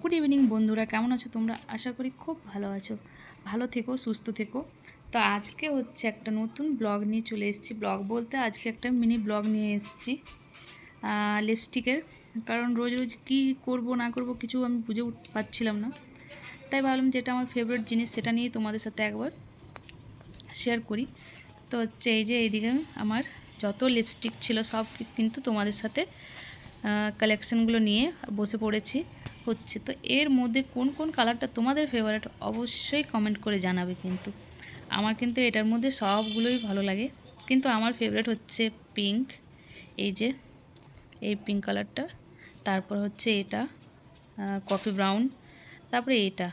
Good evening বন্ধুরা, কেমন আছো তোমরা? আশা করি খুব ভালো আছো। ভালো থেকো, সুস্থ থেকো। তো আজকে হচ্ছে একটা নতুন ব্লগ নিয়ে চলে এসেছি। ব্লগ বলতে আজকে একটা মিনি ব্লগ নিয়ে এসেছি লিপস্টিকের কারণ রোজ রোজ কী করব, না করব কিছু আমি বুঝে পাচ্ছিলাম না। তাই ভাবলাম যেটা আমার ফেভারিট জিনিস সেটা নিয়ে তোমাদের সাথে একবার শেয়ার করি। তো হচ্ছে এই যে এইদিকে আমার যত লিপস্টিক ছিল সব কিন্তু তোমাদের সাথে কালেকশানগুলো নিয়ে বসে পড়েছি। হচ্ছে তো এর মধ্যে কোন কোন কালারটা তোমাদের ফেভারিট অবশ্যই কমেন্ট করে জানাবে কিন্তু। আমার কিন্তু এটার মধ্যে সবগুলোই ভালো লাগে। কিন্তু আমার ফেভারিট হচ্ছে পিঙ্ক এই যে, এই পিঙ্ক কালারটা তারপর হচ্ছে এটা কফি ব্রাউন তারপরে এটা,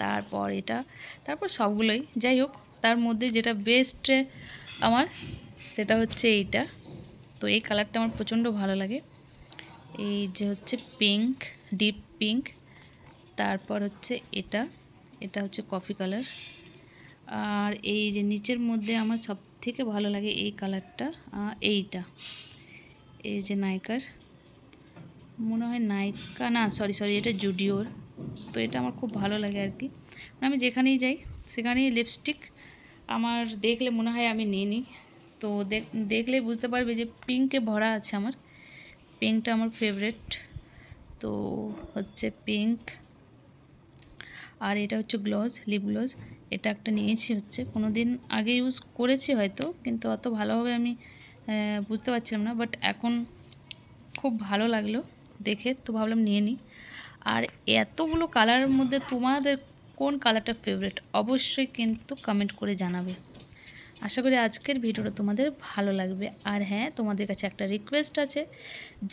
তারপর এটা, তারপর সবগুলোই। যাই হোক, তার মধ্যে যেটা বেস্ট আমার, সেটা হচ্ছে এইটা। তো এই কালারটা আমার প্রচণ্ড ভালো লাগে। এই যে হচ্ছে পিঙ্ক ডিপ পিঙ্ক তারপর হচ্ছে এটা এটা হচ্ছে কফি কালার আর এই যে নিচের মধ্যে আমার সব থেকে ভালো লাগে এই কালারটা এইটা। এই যে নাইকার মনে হয় নাইকা না সরি সরি এটা জুডিওর। তো এটা আমার খুব ভালো লাগে আর কি। আমি যেখানেই যাই, সেখানেই লিপস্টিক আমার দেখলে মনে হয় আমি নিয়ে নিই তো দেখলে বুঝতে পারবে যে পিঙ্কে ভরা আছে আমার। পিঙ্কটা আমার ফেভারেট তো হচ্ছে পিঙ্ক আর এটা হচ্ছে গ্লোজ লিপ গ্লোজ এটা একটা নিয়েছি হচ্ছে কোনো দিন আগে ইউজ করেছি হয়তো, কিন্তু অত ভালোভাবে আমি বুঝতে পারছিলাম না বাট এখন খুব ভালো লাগল দেখে, তো ভাবলাম নিয়ে নিই। আর এতগুলো কালারের মধ্যে তোমাদের কোন কালারটা ফেভারেট অবশ্যই কিন্তু কমেন্ট করে জানাবে। আশা করি আজকের ভিডিওটা তোমাদের ভালো লাগবে। আর হ্যাঁ তোমাদের কাছে একটা রিকোয়েস্ট আছে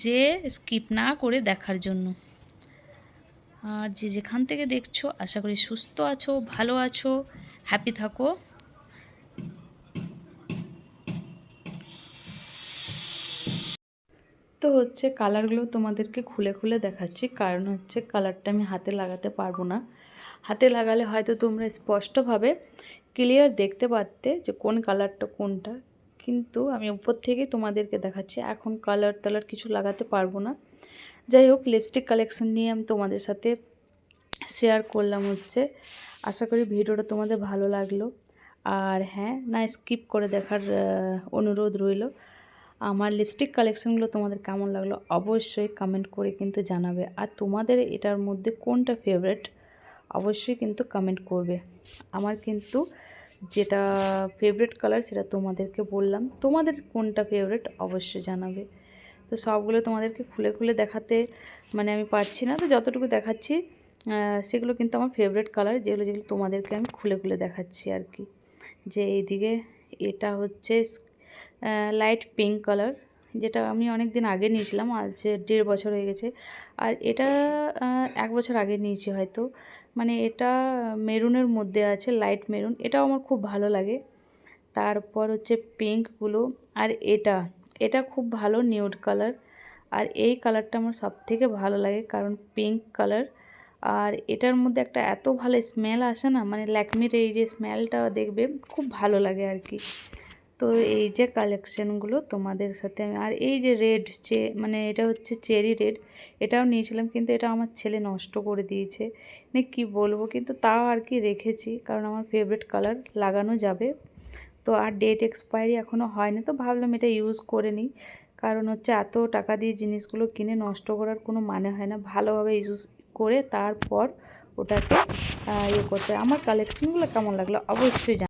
যে স্কিপ না করে দেখার জন্য। আর যে যেখান থেকে দেখছ, আশা করি সুস্থ আছো, ভালো আছো হ্যাপি থাকো। তো হচ্ছে কালারগুলো তোমাদেরকে খুলে খুলে দেখাচ্ছি। কারণ হচ্ছে কালারটা আমি হাতে লাগাতে পারব না। হাতে লাগালে হয়তো তোমরা স্পষ্টভাবে ক্লিয়ার দেখতে পারতে যে কোন কালারটা কোনটা। কিন্তু আমি উপর থেকেই তোমাদেরকে দেখাচ্ছি, এখন কালার টালার কিছু লাগাতে পারব না। যাই হোক লিপস্টিক কালেকশন নিয়ে আমি তোমাদের সাথে শেয়ার করলাম হচ্ছে। আশা করি ভিডিওটা তোমাদের ভালো লাগল। আর হ্যাঁ না স্কিপ করে দেখার অনুরোধ রইল। আমার লিপস্টিক কালেকশানগুলো তোমাদের কেমন লাগল অবশ্যই কমেন্ট করে কিন্তু জানাবে। আর তোমাদের এটার মধ্যে কোনটা ফেভারেট অবশ্যই কিন্তু কমেন্ট করবে। আমার কিন্তু যেটা ফেভারেট কালার সেটা তোমাদেরকে বললাম। তোমাদের কোনটা ফেভারেট অবশ্যই জানাবে। তো সবগুলো তোমাদেরকে খুলে খুলে দেখাতে মানে আমি পারছি না। তো যতটুকু দেখাচ্ছি সেগুলো কিন্তু আমার ফেভারেট কালার যেগুলো যেগুলো তোমাদেরকে আমি খুলে খুলে দেখাচ্ছি আর কি। যে এইদিকে এটা হচ্ছে লাইট পিঙ্ক কালার যেটা আমি অনেক দিন আগে নিয়েছিলাম, আজ দেড় বছর হয়ে গেছে। আর এটা এক বছর আগে নিয়েছি হয়তো। মানে এটা মেরুনের মধ্যে আছে, লাইট মেরুন। এটাও আমার খুব ভালো লাগে। তারপর হচ্ছে পিঙ্কগুলো আর এটা এটা খুব ভালো নিউড কালার। আর এই কালারটা আমার সব থেকে ভালো লাগে, কারণ পিঙ্ক কালার। আর এটার মধ্যে একটা এত ভালো স্মেল আসে না মানে ল্যাকমির এই যে স্মেলটা দেখবে, খুব ভালো লাগে আর কি। তো এই যে কালেকশানগুলো তোমাদের সাথে আমি, আর এই যে রেড চে মানে এটা হচ্ছে চেরি রেড এটাও নিয়েছিলাম কিন্তু এটা আমার ছেলে নষ্ট করে দিয়েছে। মানে কী বলব, কিন্তু তাও আর কি রেখেছি, কারণ আমার ফেভারিট কালার লাগানো যাবে। তো আর ডেট এক্সপায়ারি এখনও হয়নি, তো ভাবলাম এটা ইউজ করে নিই। কারণ হচ্ছে এত টাকা দিয়ে জিনিসগুলো কিনে নষ্ট করার কোনো মানে হয় না, ভালোভাবে ইউজ করে তারপর ওটাকে ইয়ে করতে আমার কালেকশানগুলো কেমন লাগল অবশ্যই